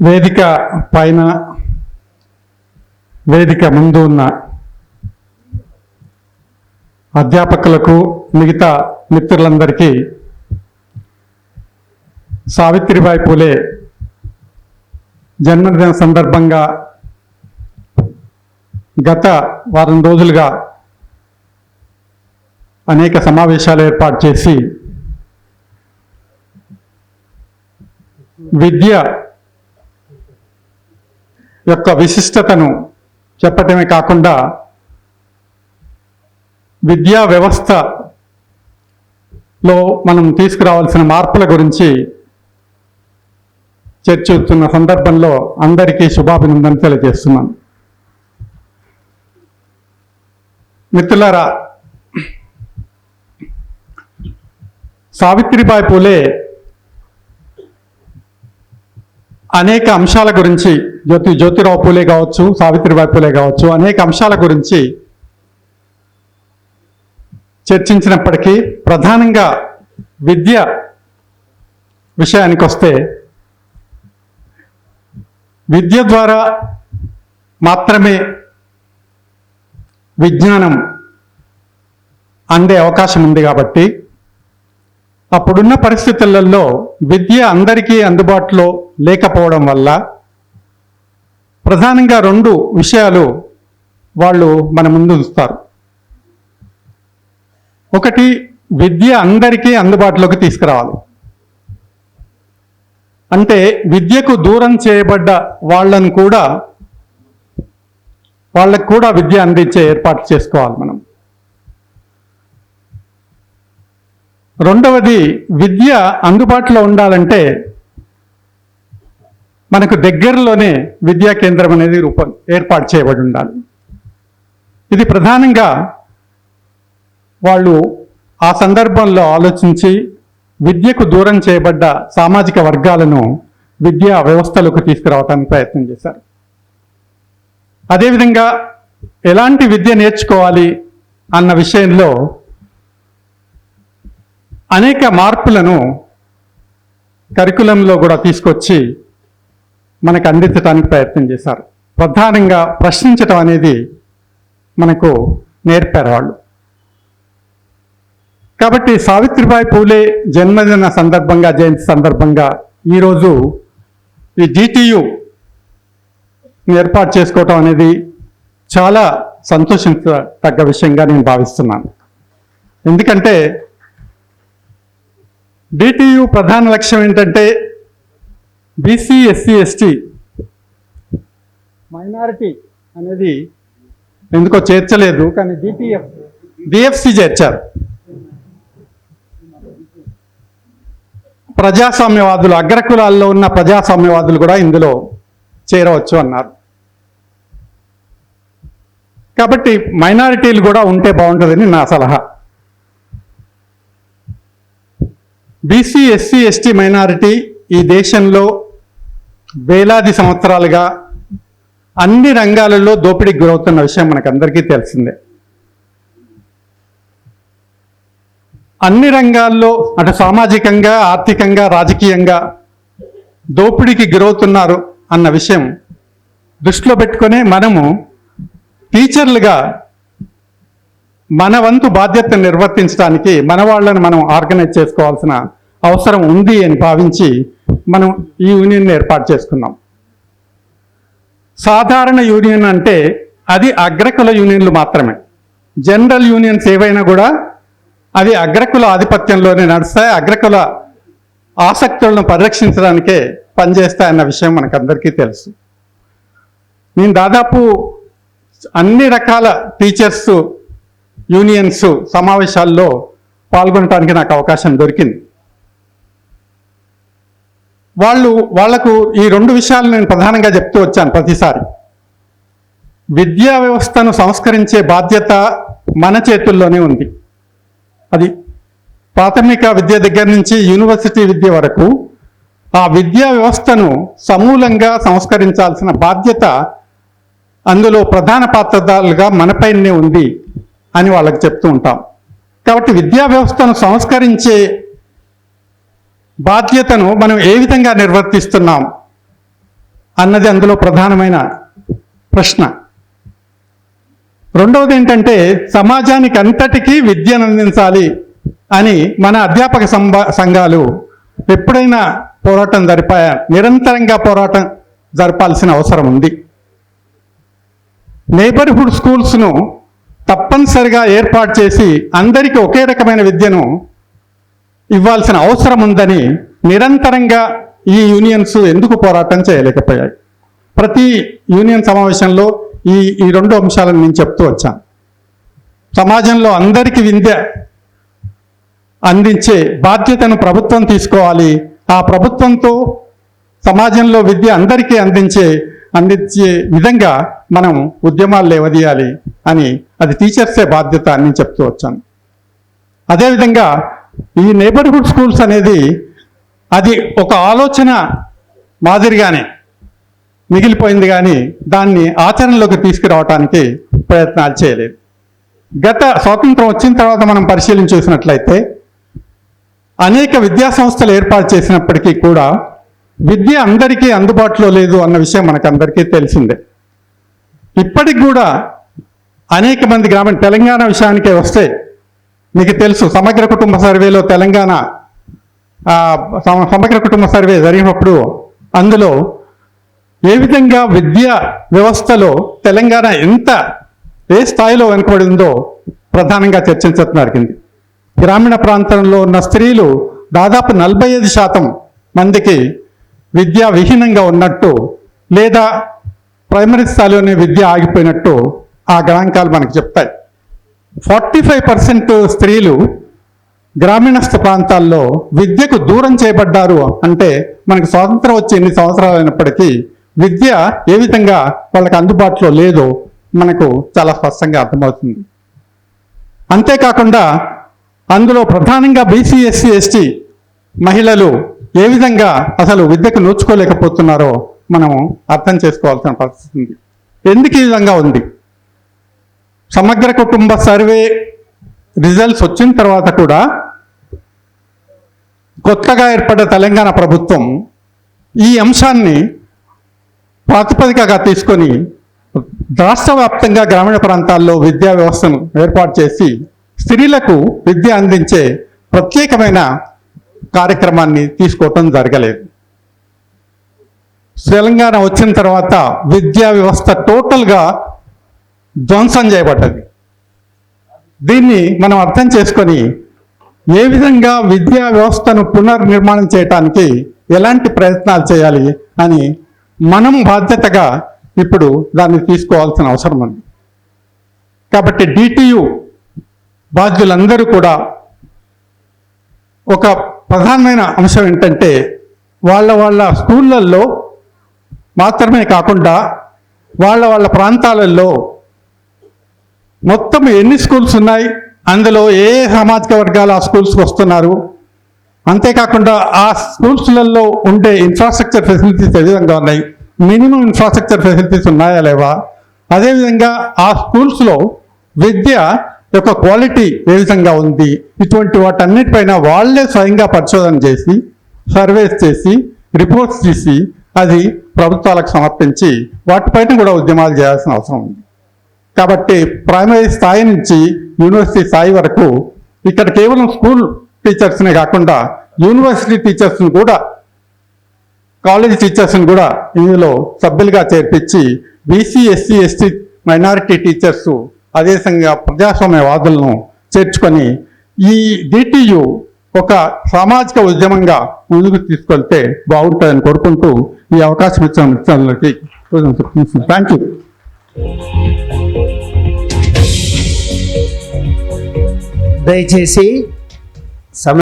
వేదిక పైన వేదిక ముందు ఉన్న అధ్యాపకులకు మిగతా మిత్రులందరికీ సావిత్రిబాయి పూలే జన్మదిన సందర్భంగా గత వారం రోజులుగా అనేక సమావేశాలు ఏర్పాటు చేసి విద్య యొక్క విశిష్టతను చెప్పటమే కాకుండా విద్యా వ్యవస్థలో మనం తీసుకురావాల్సిన మార్పుల గురించి చర్చిస్తున్న సందర్భంలో అందరికీ శుభాభినందన తెలియజేస్తున్నాను. మిత్రులారా సావిత్రిబాయి పూలే అనేక అంశాల గురించి జ్యోతి జ్యోతిరావు పూలే కావచ్చు సావిత్రిబాయి పూలే కావచ్చు అనేక అంశాల గురించి చర్చించినప్పటికీ ప్రధానంగా విద్య విషయానికి వస్తే విద్య ద్వారా మాత్రమే విజ్ఞానం అందే అవకాశం ఉంది కాబట్టి అప్పుడున్న పరిస్థితులలో విద్య అందరికీ అందుబాటులో లేకపోవడం వల్ల ప్రధానంగా రెండు విషయాలు వాళ్ళు మన ముందు ఉంచుతారు. ఒకటి విద్య అందరికీ అందుబాటులోకి తీసుకురావాలి. అంటే విద్యకు దూరం చేయబడ్డ వాళ్ళను కూడా వాళ్ళకు కూడా విద్య అందించే ఏర్పాటు చేసుకోవాలి మనం. రెండవది విద్య అందుబాటులో ఉండాలంటే మనకు దగ్గరలోనే విద్యా కేంద్రం అనేది రూపం ఏర్పాటు చేయబడి ఉండాలి. ఇది ప్రధానంగా వాళ్ళు ఆ సందర్భంలో ఆలోచించి విద్యకు దూరం చేయబడ్డ సామాజిక వర్గాలను విద్యా వ్యవస్థలోకి తీసుకురావడానికి ప్రయత్నం చేశారు. అదేవిధంగా ఎలాంటి విద్య నేర్చుకోవాలి అన్న విషయంలో అనేక మార్పులను కరికులంలో కూడా తీసుకొచ్చి మనకు అందించడానికి ప్రయత్నం చేశారు. ప్రధానంగా ప్రశ్నించటం అనేది మనకు నేర్పారు వాళ్ళు. కాబట్టి సావిత్రిబాయి పూలే జన్మదిన సందర్భంగా జయంతి సందర్భంగా ఈరోజు ఈ డిటియు ఏర్పాటు చేసుకోవటం అనేది చాలా సంతోషించదగ్గ విషయంగా నేను భావిస్తున్నాను. ఎందుకంటే డిటియు ప్రధాన లక్ష్యం ఏంటంటే బీసీ ఎస్సీ ఎస్టీ మైనారిటీ అనేది ఎందుకో చేర్చలేదు కానీ డిటిఎఫ్ డిఎఫ్సి చేర్చారు. ప్రజాస్వామ్యవాదులు అగ్రకులాల్లో ఉన్న ప్రజాస్వామ్యవాదులు కూడా ఇందులో చేరవచ్చు అన్నారు. కాబట్టి మైనారిటీలు కూడా ఉంటే బాగుంటుందని నా సలహా. బీసీ ఎస్సీ ఎస్టీ మైనారిటీ ఈ దేశంలో వేలాది సంవత్సరాలుగా అన్ని రంగాలలో దోపిడీకి గురవుతున్న విషయం మనకందరికీ తెలిసిందే. అన్ని రంగాల్లో అటు సామాజికంగా ఆర్థికంగా రాజకీయంగా దోపిడీకి గురవుతున్నారు అన్న విషయం దృష్టిలో పెట్టుకొని మనము టీచర్లుగా మన వంతు బాధ్యతను నిర్వర్తించడానికి మన వాళ్ళని మనం ఆర్గనైజ్ చేసుకోవాల్సిన అవసరం ఉంది అని భావించి మనం ఈ యూనియన్ ఏర్పాటు చేసుకున్నాం. సాధారణ యూనియన్ అంటే అది అగ్రకుల యూనియన్లు మాత్రమే. జనరల్ యూనియన్స్ ఏవైనా కూడా అవి అగ్రకుల ఆధిపత్యంలోనే నడుస్తాయి అగ్రకుల ఆసక్తులను పరిరక్షించడానికే పనిచేస్తాయన్న విషయం మనకందరికీ తెలుసు. నేను దాదాపు అన్ని రకాల టీచర్స్ యూనియన్స్ సమావేశాల్లో పాల్గొనడానికి నాకు అవకాశం దొరికింది. వాళ్ళు వాళ్ళకు ఈ రెండు విషయాలు నేను ప్రధానంగా చెప్తూ వచ్చాను ప్రతిసారి. విద్యా వ్యవస్థను సంస్కరించే బాధ్యత మన చేతుల్లోనే ఉంది. అది ప్రాథమిక విద్య దగ్గర నుంచి యూనివర్సిటీ విద్య వరకు ఆ విద్యా వ్యవస్థను సమూలంగా సంస్కరించాల్సిన బాధ్యత అందులో ప్రధాన పాత్రదారులుగా మనపైనే ఉంది అని వాళ్ళకి చెప్తూ ఉంటాం. కాబట్టి విద్యా వ్యవస్థను సంస్కరించే బాధ్యతను మనం ఏ విధంగా నిర్వర్తిస్తున్నాం అన్నది అందులో ప్రధానమైన ప్రశ్న. రెండవది ఏంటంటే సమాజానికి అంతటికీ విద్యను అందించాలి అని మన అధ్యాపక సంబ సంఘాలు ఎప్పుడైనా పోరాటం జరిపాయా నిరంతరంగా పోరాటం జరపాల్సిన అవసరం ఉంది. నేబర్హుడ్ స్కూల్స్ను తప్పనిసరిగా ఏర్పాటు చేసి అందరికీ ఒకే రకమైన విద్యను ఇవ్వాల్సిన అవసరం ఉందని నిరంతరంగా ఈ యూనియన్స్ ఎందుకు పోరాటం చేయలేకపోయాయి. ప్రతి యూనియన్ సమావేశంలో ఈ ఈ రెండు అంశాలను నేను చెప్తూ వచ్చాను. సమాజంలో అందరికీ విద్య అందించే బాధ్యతను ప్రభుత్వం తీసుకోవాలి. ఆ ప్రభుత్వంతో సమాజంలో విద్య అందరికీ అందించే అందించే విధంగా మనం ఉద్యమాలు లేవదీయాలి అని అది టీచర్సే బాధ్యత అని చెప్తూ వచ్చాను అదేవిధంగా ఈ నేబర్హుడ్ స్కూల్స్ అనేది అది ఒక ఆలోచన మాదిరిగానే మిగిలిపోయింది కానీ దాన్ని ఆచరణలోకి తీసుకురావటానికి ప్రయత్నాలు చేయలేదు. గత స్వాతంత్రం వచ్చిన తర్వాత మనం పరిశీలన చేసినట్లయితే అనేక విద్యా సంస్థలు ఏర్పాటు చేసినప్పటికీ కూడా విద్య అందరికీ అందుబాటులో లేదు అన్న విషయం మనకందరికీ తెలిసిందే. ఇప్పటికి కూడా అనేక మంది గ్రామీణ తెలంగాణ విషయానికే వస్తే మీకు తెలుసు సమగ్ర కుటుంబ సర్వేలో తెలంగాణ సమ- సమగ్ర కుటుంబ సర్వే జరిగినప్పుడు అందులో ఏ విధంగా విద్యా వ్యవస్థలో తెలంగాణ ఎంత ఏ స్థాయిలో వెనుకబడిందో ప్రధానంగా చర్చించడం జరిగింది గ్రామీణ ప్రాంతంలో ఉన్న స్త్రీలు దాదాపు నలభై ఐదు శాతం మందికి విద్యా విహీనంగా ఉన్నట్టు లేదా ప్రైమరీ స్థాయిలోనే విద్య ఆగిపోయినట్టు ఆ గణాంకాలు మనకు చెప్తాయి. ఫార్టీ ఫైవ్ పర్సెంట్ స్త్రీలు గ్రామీణస్థ ప్రాంతాల్లో విద్యకు దూరం చేయబడ్డారు అంటే మనకు స్వాతంత్రం వచ్చి ఎన్ని సంవత్సరాలు అయినప్పటికీ విద్య ఏ విధంగా వాళ్ళకి అందుబాటులో లేదో మనకు చాలా స్పష్టంగా అర్థమవుతుంది. అంతేకాకుండా అందులో ప్రధానంగా బీసీ ఎస్సీ ఎస్టీ మహిళలు ఏ విధంగా అసలు విద్యకు నోచుకోలేకపోతున్నారో మనం అర్థం చేసుకోవాల్సిన పరిస్థితి ఉంది. ఎందుకు ఈ విధంగా ఉంది? సమగ్ర కుటుంబ సర్వే రిజల్ట్స్ వచ్చిన తర్వాత కూడా కొత్తగా ఏర్పడ్డ తెలంగాణ ప్రభుత్వం ఈ అంశాన్ని ప్రాతిపదికగా తీసుకొని రాష్ట్ర వ్యాప్తంగా గ్రామీణ ప్రాంతాల్లో విద్యా వ్యవస్థను ఏర్పాటు చేసి స్త్రీలకు విద్య అందించే ప్రత్యేకమైన కార్యక్రమాన్ని తీసుకోవటం జరగలేదు. తెలంగాణ వచ్చిన తర్వాత విద్యా వ్యవస్థ టోటల్గా ధ్వంసం చేయబడ్డది. దీన్ని మనం అర్థం చేసుకొని ఏ విధంగా విద్యా వ్యవస్థను పునర్నిర్మాణం చేయటానికి ఎలాంటి ప్రయత్నాలు చేయాలి అని మనం బాధ్యతగా ఇప్పుడు దాన్ని తీసుకోవాల్సిన అవసరం ఉంది. కాబట్టి డిటియు బాధ్యులందరూ కూడా ఒక ప్రధానమైన అంశం ఏంటంటే వాళ్ళ వాళ్ళ స్కూళ్ళల్లో మాత్రమే కాకుండా వాళ్ళ వాళ్ళ ప్రాంతాలలో మొత్తం ఎన్ని స్కూల్స్ ఉన్నాయి? అందులో ఏ సామాజిక వర్గాలు ఆ స్కూల్స్కి వస్తున్నారు? అంతేకాకుండా ఆ స్కూల్స్లలో ఉండే ఇన్ఫ్రాస్ట్రక్చర్ ఫెసిలిటీస్ ఏ విధంగా ఉన్నాయి? మినిమం ఇన్ఫ్రాస్ట్రక్చర్ ఫెసిలిటీస్ ఉన్నాయా లేవా? అదేవిధంగా ఆ స్కూల్స్లో విద్య యొక్క క్వాలిటీ ఏ విధంగా ఉంది? ఇటువంటి వాటన్నిటిపైన వాళ్ళే స్వయంగా పరిశోధన చేసి సర్వేస్ చేసి రిపోర్ట్స్ తీసి అది ప్రభుత్వాలకు సమర్పించి వాటిపైన కూడా ఉద్యమాలు చేయాల్సిన అవసరం ఉంది. కాబట్టి ప్రైమరీ స్థాయి నుంచి యూనివర్సిటీ స్థాయి వరకు ఇక్కడ కేవలం స్కూల్ టీచర్స్నే కాకుండా యూనివర్సిటీ టీచర్స్ని కూడా కాలేజ్ టీచర్స్ని కూడా ఇందులో సభ్యులుగా చేర్పించి BC SC ST minority teachers అదేవిధంగా ప్రజాస్వామ్యవాదులను చేర్చుకొని ఈ డిటియు ఒక సామాజిక ఉద్యమంగా ముందుకు తీసుకెళ్తే బాగుంటుందని కోరుకుంటూ ఈ అవకాశం ఇచ్చిన మిత్రులకి థ్యాంక్ యూ దయచేసి